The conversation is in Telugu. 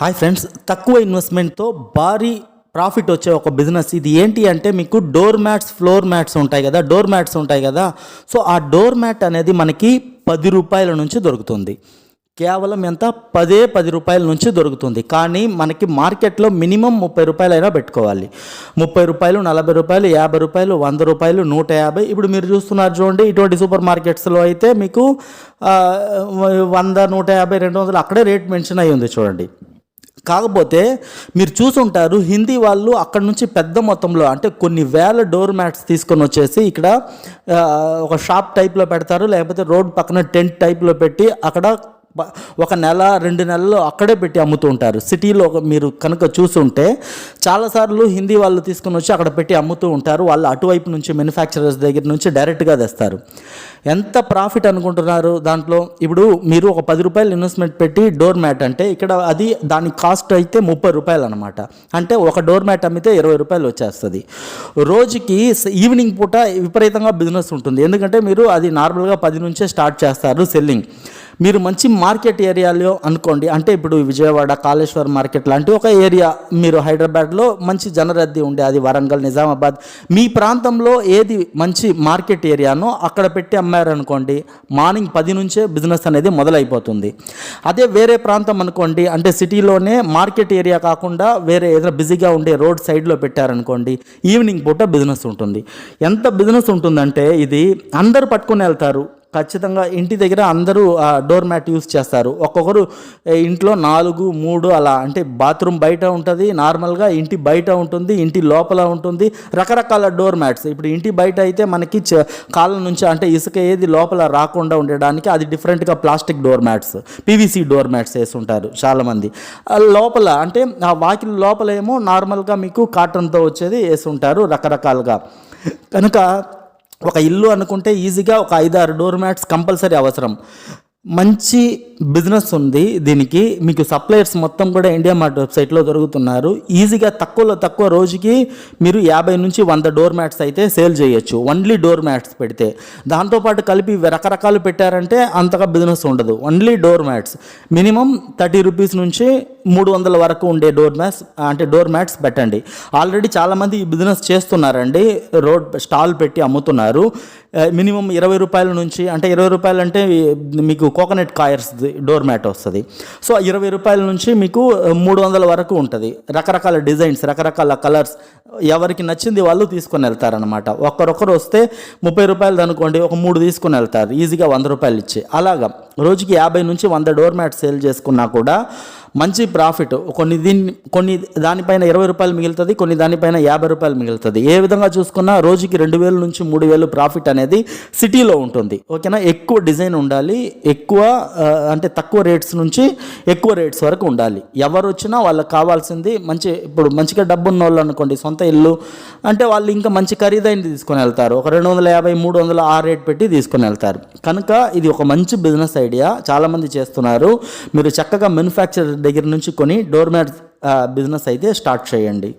హాయ్ ఫ్రెండ్స్ తక్కువ ఇన్వెస్ట్మెంట్తో భారీ ప్రాఫిట్ వచ్చే ఒక బిజినెస్. ఇది ఏంటి అంటే మీకు డోర్ మ్యాట్స్ ఫ్లోర్ మ్యాట్స్ ఉంటాయి కదా డోర్ మ్యాట్స్ ఉంటాయి కదా. సో ఆ డోర్ మ్యాట్ అనేది మనకి పది రూపాయల నుంచి దొరుకుతుంది. కేవలం ఎంత? పదే పది రూపాయల నుంచి దొరుకుతుంది. కానీ మనకి మార్కెట్లో మినిమం ముప్పై రూపాయలైనా పెట్టుకోవాలి. ముప్పై రూపాయలు నలభై రూపాయలు యాభై రూపాయలు వంద రూపాయలు నూట యాభై. ఇప్పుడు మీరు చూస్తున్నారు చూడండి ఇటువంటి సూపర్ మార్కెట్స్లో అయితే మీకు వంద నూట యాభై రెండు వందలు అక్కడే రేట్ మెన్షన్ అయ్యి ఉంది చూడండి. కాకపోతే మీరు చూసుంటారు హిందీ వాళ్ళు అక్కడ నుంచి పెద్ద మొత్తంలో అంటే కొన్ని వేల డోర్ మ్యాట్స్ తీసుకొని వచ్చేసి ఇక్కడ ఒక షాప్ టైప్లో పెడతారు లేకపోతే రోడ్ పక్కన టెంట్ టైప్లో పెట్టి అక్కడ ఒక నెల రెండు నెలలు అక్కడే పెట్టి అమ్ముతూ ఉంటారు. సిటీలో మీరు కనుక చూసుంటే చాలాసార్లు హిందీ వాళ్ళు తీసుకొని వచ్చి అక్కడ పెట్టి అమ్ముతూ ఉంటారు. వాళ్ళు అటువైపు నుంచి మ్యానుఫ్యాక్చరర్స్ దగ్గర నుంచి డైరెక్ట్గా తెస్తారు. ఎంత ప్రాఫిట్ అనుకుంటున్నారు దాంట్లో? ఇప్పుడు మీరు ఒక పది రూపాయలు ఇన్వెస్ట్మెంట్ పెట్టి డోర్ మ్యాట్ అంటే ఇక్కడ అది దాని కాస్ట్ అయితే ముప్పై రూపాయలు అనమాట అంటే ఒక డోర్ మ్యాట్ అమ్మితే ఇరవై రూపాయలు వచ్చేస్తుంది. రోజుకి ఈవినింగ్ పూట విపరీతంగా బిజినెస్ ఉంటుంది. ఎందుకంటే మీరు అది నార్మల్గా పది నుంచే స్టార్ట్ చేస్తారు సెల్లింగ్ మీరు మంచి మార్కెట్ ఏరియాలో అనుకోండి అంటే ఇప్పుడు విజయవాడ కాళేశ్వర్ మార్కెట్ లాంటి ఒక ఏరియా మీరు హైదరాబాద్లో మంచి జనరద్దీ ఉండే అది వరంగల్ నిజామాబాద్. మీ ప్రాంతంలో ఏది మంచి మార్కెట్ ఏరియానో అక్కడ పెట్టి అమ్మారనుకోండి మార్నింగ్ పది నుంచే బిజినెస్ అనేది మొదలైపోతుంది. అదే వేరే ప్రాంతం అనుకోండి అంటే సిటీలోనే మార్కెట్ ఏరియా కాకుండా వేరే ఏదైనా బిజీగా ఉండే రోడ్ సైడ్లో పెట్టారనుకోండి ఈవినింగ్ పూట బిజినెస్ ఉంటుంది. ఎంత బిజినెస్ ఉంటుందంటే ఇది అందరు పట్టుకుని వెళ్తారు. ఖచ్చితంగా ఇంటి దగ్గర అందరూ ఆ డోర్ మ్యాట్ యూస్ చేస్తారు. ఒక్కొక్కరు ఇంట్లో నాలుగు మూడు అలా అంటే బాత్రూమ్ బయట ఉంటుంది నార్మల్గా ఇంటి బయట ఉంటుంది ఇంటి లోపల ఉంటుంది రకరకాల డోర్ మ్యాట్స్ ఇప్పుడు ఇంటి బయట అయితే మనకి చ- కాళ్ళ నుంచి అంటే ఇసుక ఏది లోపల రాకుండా ఉండడానికి అది డిఫరెంట్గా plastic door mats PVC door mats వేసుంటారు చాలామంది. లోపల అంటే ఆ వాకిలి లోపల ఏమో నార్మల్గా మీకు కాటన్తో వచ్చేది వేసుంటారు రకరకాలుగా. కనుక ఒక ఇల్లు అనుకుంటే ఈజీగా ఒక ఐదారు డోర్ మ్యాట్స్ కంపల్సరీ అవసరం. మంచి బిజినెస్ ఉంది దీనికి. మీకు సప్లయర్స్ మొత్తం కూడా ఇండియా మార్ట్ వెబ్సైట్లో దొరుకుతున్నారు. ఈజీగా తక్కువలో తక్కువ రోజుకి మీరు యాభై నుంచి వంద డోర్ మ్యాట్స్ అయితే సేల్ చేయొచ్చు. ఓన్లీ డోర్ మ్యాట్స్ పెడితే. దాంతోపాటు కలిపి రకరకాలు పెట్టారంటే అంతగా బిజినెస్ ఉండదు. Only door mats. Minimum thirty rupees నుంచి మూడు వందల వరకు ఉండే డోర్ మ్యాట్స్ అంటే డోర్ మ్యాట్స్ పెట్టండి. ఆల్రెడీ చాలామంది ఈ బిజినెస్ చేస్తున్నారండి. రోడ్ స్టాల్ పెట్టి అమ్ముతున్నారు. మినిమం ఇరవై రూపాయల నుంచి అంటే ఇరవై రూపాయలు అంటే మీకు కోకోనట్ కాయర్స్ డోర్ మ్యాట్ వస్తుంది. సో ఇరవై రూపాయల నుంచి మీకు మూడు వందల వరకు ఉంటుంది. రకరకాల డిజైన్స్ రకరకాల కలర్స్ ఎవరికి నచ్చింది వాళ్ళు తీసుకొని వెళ్తారనమాట ఒక్కరొకరు వస్తే ముప్పై రూపాయలు అనుకోండి ఒక మూడు తీసుకొని వెళ్తారు. ఈజీగా వంద రూపాయలు ఇచ్చి. అలాగా రోజుకి యాభై నుంచి వంద డోర్ మ్యాట్ సేల్ చేసుకున్నా కూడా మంచి ప్రాఫిట్. కొన్ని దీన్ని కొన్ని దానిపైన ఇరవై రూపాయలు మిగులుతుంది కొన్ని దానిపైన యాభై రూపాయలు మిగులుతుంది. ఏ విధంగా చూసుకున్నా రోజుకి రెండు వేల నుంచి మూడు వేలు ప్రాఫిట్ అనేది సిటీలో ఉంటుంది. ఓకేనా? ఎక్కువ డిజైన్ ఉండాలి. ఎక్కువ అంటే తక్కువ రేట్స్ నుంచి ఎక్కువ రేట్స్ వరకు ఉండాలి. ఎవరు వచ్చినా వాళ్ళకి కావాల్సింది మంచి ఇప్పుడు మంచిగా డబ్బు ఉన్న వాళ్ళు అనుకోండి సొంత ఇల్లు అంటే వాళ్ళు ఇంకా మంచి ఖరీదైనది తీసుకొని వెళ్తారు. ఒక రెండు వందల యాభై మూడు వందల ఆ రేట్ పెట్టి తీసుకొని వెళ్తారు. కనుక ఇది ఒక మంచి బిజినెస్ ఐడియా. చాలామంది చేస్తున్నారు. మీరు చక్కగా మ్యానుఫ్యాక్చర్ దగ్గర నుంచి కొని డోర్ మ్యాట్ బిజినెస్ అయితే స్టార్ట్ చేయండి.